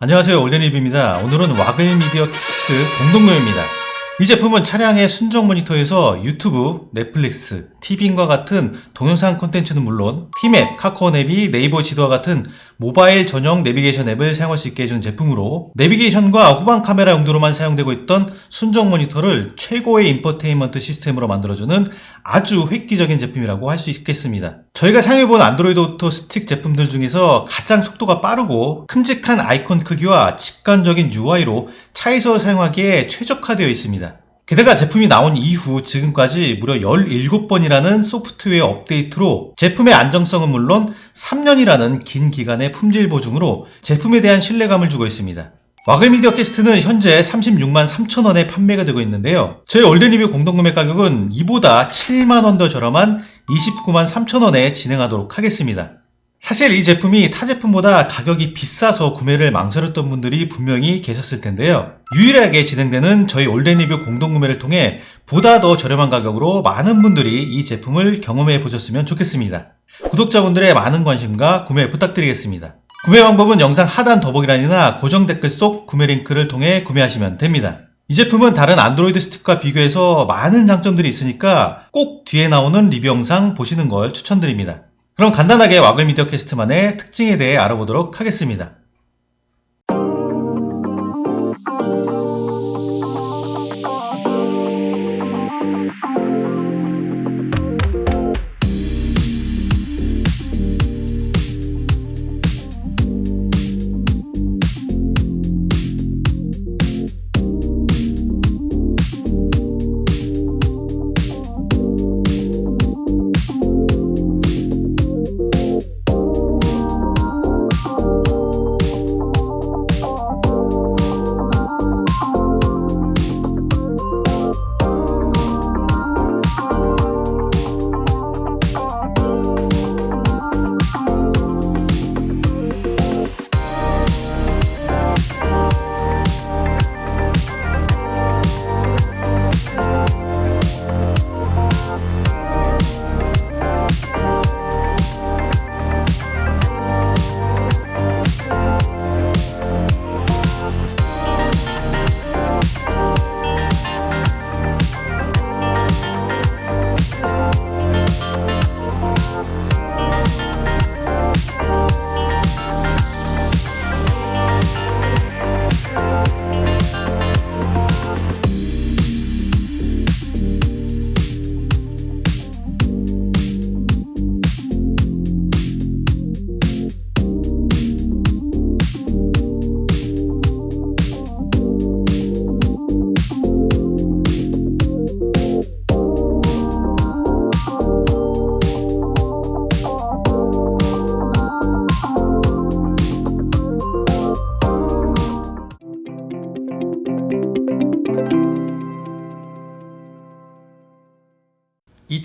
안녕하세요 올데니비입니다. 오늘은 와글 미디어 캐스트 공동모입니다. 이 제품은 차량의 순정 모니터에서 유튜브, 넷플릭스, 티빙과 같은 동영상 콘텐츠는 물론 티맵, 카카오 앱이 네이버 지도와 같은 모바일 전용 내비게이션 앱을 사용할 수 있게 해주는 제품으로 내비게이션과 후방 카메라 용도로만 사용되고 있던 순정 모니터를 최고의 인포테인먼트 시스템으로 만들어주는 아주 획기적인 제품이라고 할 수 있겠습니다. 저희가 사용해본 안드로이드 오토 스틱 제품들 중에서 가장 속도가 빠르고 큼직한 아이콘 크기와 직관적인 UI로 차에서 사용하기에 최적화되어 있습니다. 게다가 제품이 나온 이후 지금까지 무려 17번이라는 소프트웨어 업데이트로 제품의 안정성은 물론 3년이라는 긴 기간의 품질 보증으로 제품에 대한 신뢰감을 주고 있습니다. 와글 미디어 캐스트는 현재 36만 3천 원에 판매가 되고 있는데요. 저희 올드리뷰 공동구매 가격은 이보다 7만 원 더 저렴한 29만 3천 원에 진행하도록 하겠습니다. 사실 이 제품이 타 제품보다 가격이 비싸서 구매를 망설였던 분들이 분명히 계셨을 텐데요. 유일하게 진행되는 저희 올덴리뷰 공동 구매를 통해 보다 더 저렴한 가격으로 많은 분들이 이 제품을 경험해 보셨으면 좋겠습니다. 구독자분들의 많은 관심과 구매 부탁드리겠습니다. 구매 방법은 영상 하단 더보기란이나 고정 댓글 속 구매 링크를 통해 구매하시면 됩니다. 이 제품은 다른 안드로이드 스틱과 비교해서 많은 장점들이 있으니까 꼭 뒤에 나오는 리뷰 영상 보시는 걸 추천드립니다. 그럼 간단하게 와글 미디어 캐스트만의 특징에 대해 알아보도록 하겠습니다.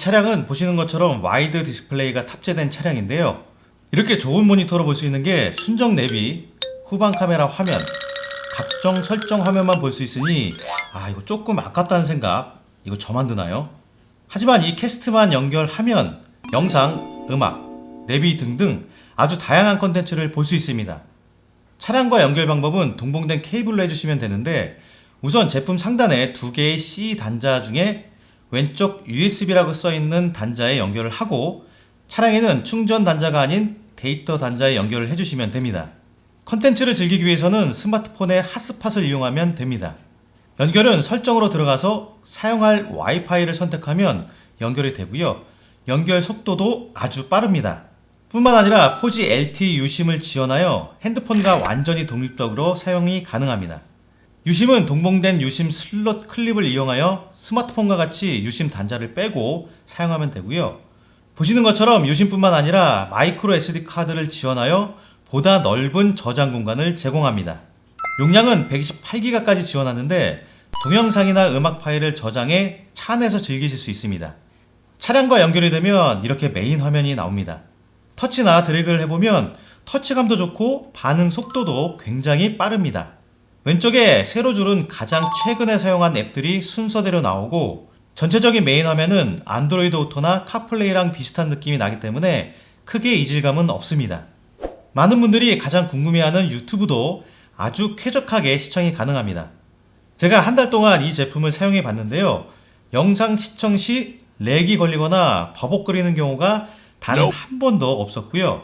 차량은 보시는 것처럼 와이드 디스플레이가 탑재된 차량인데요. 이렇게 좋은 모니터로 볼 수 있는 게 순정 내비, 후방 카메라 화면, 각종 설정 화면만 볼 수 있으니 아 이거 조금 아깝다는 생각 이거 저만 드나요? 하지만 이 캐스트만 연결하면 영상, 음악, 내비 등등 아주 다양한 컨텐츠를 볼 수 있습니다. 차량과 연결 방법은 동봉된 케이블로 해주시면 되는데 우선 제품 상단에 두 개의 C 단자 중에 왼쪽 USB라고 써 있는 단자에 연결을 하고 차량에는 충전 단자가 아닌 데이터 단자에 연결을 해주시면 됩니다. 컨텐츠를 즐기기 위해서는 스마트폰의 핫스팟을 이용하면 됩니다. 연결은 설정으로 들어가서 사용할 와이파이를 선택하면 연결이 되고요. 연결 속도도 아주 빠릅니다. 뿐만 아니라 4G LTE 유심을 지원하여 핸드폰과 완전히 독립적으로 사용이 가능합니다. 유심은 동봉된 유심 슬롯 클립을 이용하여 스마트폰과 같이 유심 단자를 빼고 사용하면 되고요. 보시는 것처럼 유심뿐만 아니라 마이크로 SD 카드를 지원하여 보다 넓은 저장 공간을 제공합니다. 용량은 128기가까지 지원하는데 동영상이나 음악 파일을 저장해 차 안에서 즐기실 수 있습니다. 차량과 연결이 되면 이렇게 메인 화면이 나옵니다. 터치나 드래그를 해보면 터치감도 좋고 반응 속도도 굉장히 빠릅니다. 왼쪽에 세로 줄은 가장 최근에 사용한 앱들이 순서대로 나오고 전체적인 메인 화면은 안드로이드 오토나 카플레이랑 비슷한 느낌이 나기 때문에 크게 이질감은 없습니다. 많은 분들이 가장 궁금해하는 유튜브도 아주 쾌적하게 시청이 가능합니다. 제가 한 달 동안 이 제품을 사용해 봤는데요. 영상 시청 시 렉이 걸리거나 버벅거리는 경우가 단 한 번도 없었고요.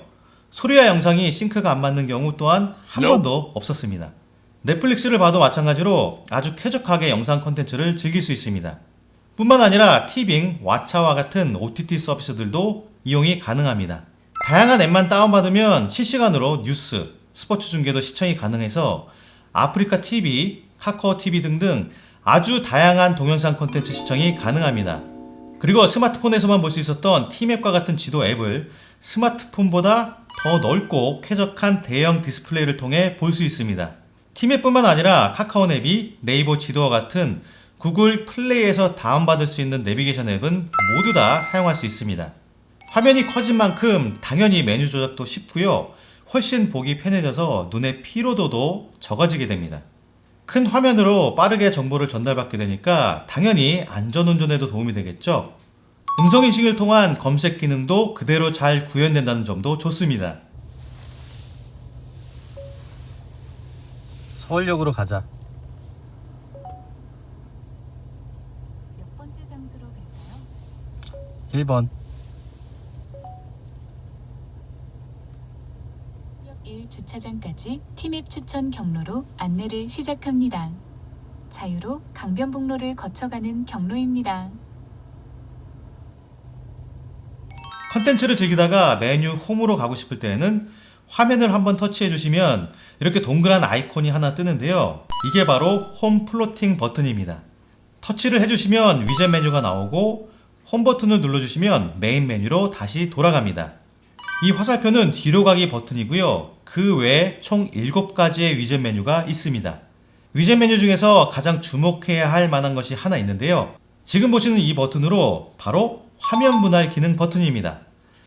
소리와 영상이 싱크가 안 맞는 경우 또한 한 번도 없었습니다. 넷플릭스를 봐도 마찬가지로 아주 쾌적하게 영상 콘텐츠를 즐길 수 있습니다. 뿐만 아니라 티빙, 왓챠와 같은 OTT 서비스들도 이용이 가능합니다. 다양한 앱만 다운받으면 실시간으로 뉴스, 스포츠 중계도 시청이 가능해서 아프리카 TV, 카카오 TV 등등 아주 다양한 동영상 콘텐츠 시청이 가능합니다. 그리고 스마트폰에서만 볼 수 있었던 티맵과 같은 지도 앱을 스마트폰보다 더 넓고 쾌적한 대형 디스플레이를 통해 볼 수 있습니다. 티맵뿐만 아니라 카카오 앱이 네이버 지도와 같은 구글 플레이에서 다운받을 수 있는 내비게이션 앱은 모두 다 사용할 수 있습니다. 화면이 커진 만큼 당연히 메뉴 조작도 쉽고요. 훨씬 보기 편해져서 눈의 피로도도 적어지게 됩니다. 큰 화면으로 빠르게 정보를 전달받게 되니까 당연히 안전운전에도 도움이 되겠죠. 음성인식을 통한 검색 기능도 그대로 잘 구현된다는 점도 좋습니다. 서울역으로 가자. 몇 번째 장소로 갈까요? 1번. 역 1 주차장까지 티맵 추천 경로로 안내를 시작합니다. 자유로 강변북로를 거쳐가는 경로입니다. 컨텐츠를 즐기다가 메뉴 홈으로 가고 싶을 때에는 화면을 한번 터치해 주시면 이렇게 동그란 아이콘이 하나 뜨는데요. 이게 바로 홈 플로팅 버튼입니다. 터치를 해주시면 위젯 메뉴가 나오고 홈 버튼을 눌러주시면 메인 메뉴로 다시 돌아갑니다. 이 화살표는 뒤로 가기 버튼이고요. 그 외에 총 7가지의 위젯 메뉴가 있습니다. 위젯 메뉴 중에서 가장 주목해야 할 만한 것이 하나 있는데요. 지금 보시는 이 버튼으로 바로 화면 분할 기능 버튼입니다.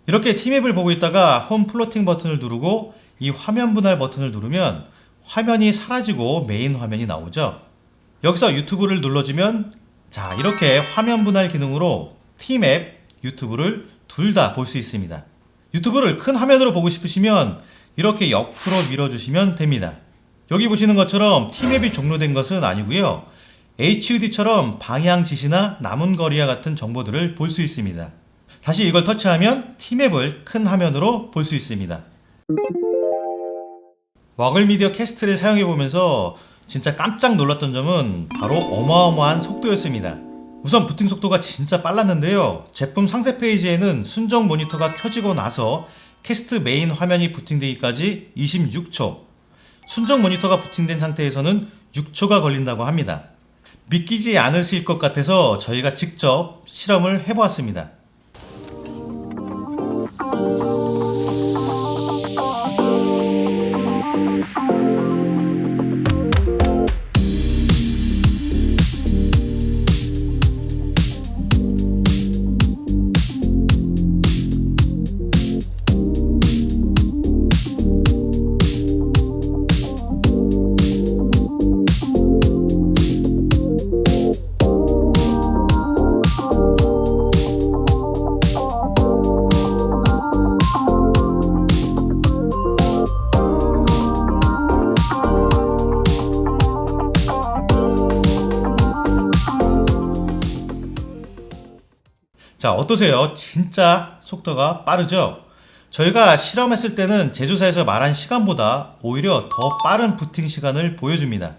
이렇게 티맵을 보고 있다가 홈 플로팅 버튼을 누르고 이 화면 분할 버튼을 누르면 화면이 사라지고 메인 화면이 나오죠. 여기서 유튜브를 눌러주면 자 이렇게 화면 분할 기능으로 티맵, 유튜브를 둘 다 볼 수 있습니다. 유튜브를 큰 화면으로 보고 싶으시면 이렇게 옆으로 밀어주시면 됩니다. 여기 보시는 것처럼 티맵이 종료된 것은 아니고요. HUD처럼 방향 지시나 남은 거리와 같은 정보들을 볼 수 있습니다. 다시 이걸 터치하면 티맵을 큰 화면으로 볼 수 있습니다. 와글 미디어 캐스트를 사용해 보면서 진짜 깜짝 놀랐던 점은 바로 어마어마한 속도였습니다. 우선 부팅 속도가 진짜 빨랐는데요. 제품 상세 페이지에는 순정 모니터가 켜지고 나서 캐스트 메인 화면이 부팅되기까지 26초, 순정 모니터가 부팅된 상태에서는 6초가 걸린다고 합니다. 믿기지 않으실 것 같아서 저희가 직접 실험을 해보았습니다. 어떠세요? 진짜 속도가 빠르죠? 저희가 실험했을 때는 제조사에서 말한 시간보다 오히려 더 빠른 부팅 시간을 보여줍니다.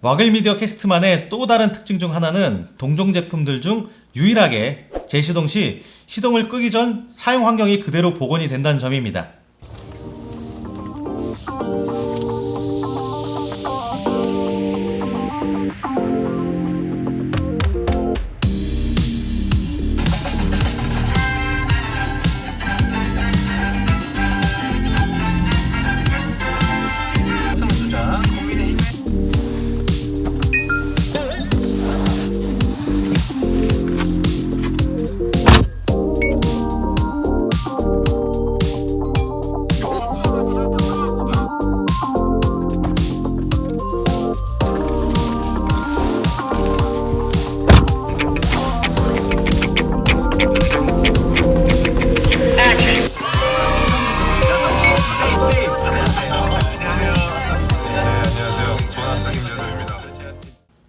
와글 미디어 캐스트만의 또 다른 특징 중 하나는 동종 제품들 중 유일하게 재시동 시 시동을 끄기 전 사용 환경이 그대로 복원이 된다는 점입니다.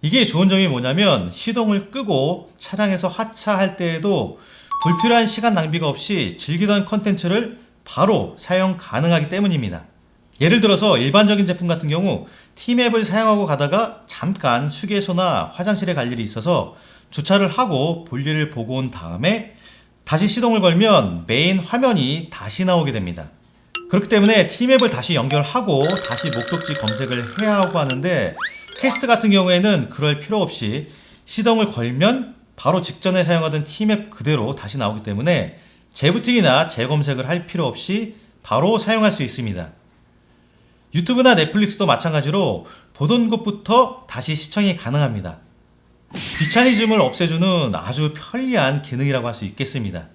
이게 좋은 점이 뭐냐면 시동을 끄고 차량에서 하차할 때에도 불필요한 시간 낭비가 없이 즐기던 컨텐츠를 바로 사용 가능하기 때문입니다. 예를 들어서 일반적인 제품 같은 경우 T맵을 사용하고 가다가 잠깐 휴게소나 화장실에 갈 일이 있어서 주차를 하고 볼일을 보고 온 다음에 다시 시동을 걸면 메인 화면이 다시 나오게 됩니다. 그렇기 때문에 T맵을 다시 연결하고 다시 목적지 검색을 해야 하고 하는데 퀘스트 같은 경우에는 그럴 필요 없이 시동을 걸면 바로 직전에 사용하던 T맵 그대로 다시 나오기 때문에 재부팅이나 재검색을 할 필요 없이 바로 사용할 수 있습니다. 유튜브나 넷플릭스도 마찬가지로 보던 곳부터 다시 시청이 가능합니다. 귀차니즘을 없애주는 아주 편리한 기능이라고 할 수 있겠습니다.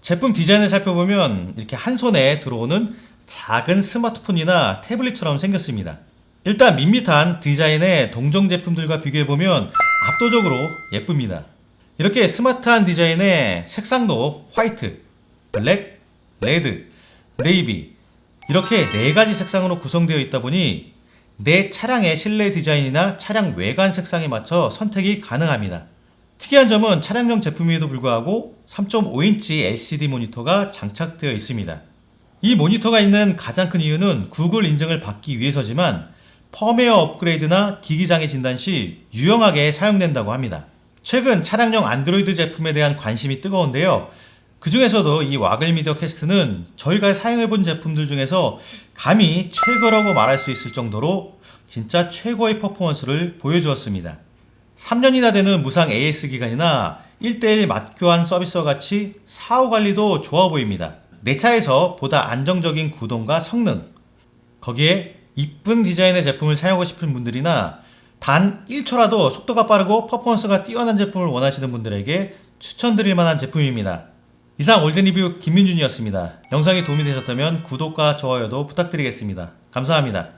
제품 디자인을 살펴보면 이렇게 한 손에 들어오는 작은 스마트폰이나 태블릿처럼 생겼습니다. 일단 밋밋한 디자인의 동종 제품들과 비교해보면 압도적으로 예쁩니다. 이렇게 스마트한 디자인의 색상도 화이트, 블랙, 레드, 네이비 이렇게 네 가지 색상으로 구성되어 있다 보니 내 차량의 실내 디자인이나 차량 외관 색상에 맞춰 선택이 가능합니다. 특이한 점은 차량용 제품임에도 불구하고 3.5인치 LCD 모니터가 장착되어 있습니다. 이 모니터가 있는 가장 큰 이유는 구글 인증을 받기 위해서지만 펌웨어 업그레이드나 기기장애 진단 시 유용하게 사용된다고 합니다. 최근 차량용 안드로이드 제품에 대한 관심이 뜨거운데요. 그 중에서도 이 와글 미디어 캐스트는 저희가 사용해본 제품들 중에서 감히 최고라고 말할 수 있을 정도로 진짜 최고의 퍼포먼스를 보여주었습니다. 3년이나 되는 무상 AS 기간이나 1대1 맛교환 서비스와 같이 사후 관리도 좋아 보입니다. 내 차에서 보다 안정적인 구동과 성능, 거기에 이쁜 디자인의 제품을 사용하고 싶은 분들이나 단 1초라도 속도가 빠르고 퍼포먼스가 뛰어난 제품을 원하시는 분들에게 추천드릴 만한 제품입니다. 이상 올드 리뷰 김민준이었습니다. 영상이 도움이 되셨다면 구독과 좋아요도 부탁드리겠습니다. 감사합니다.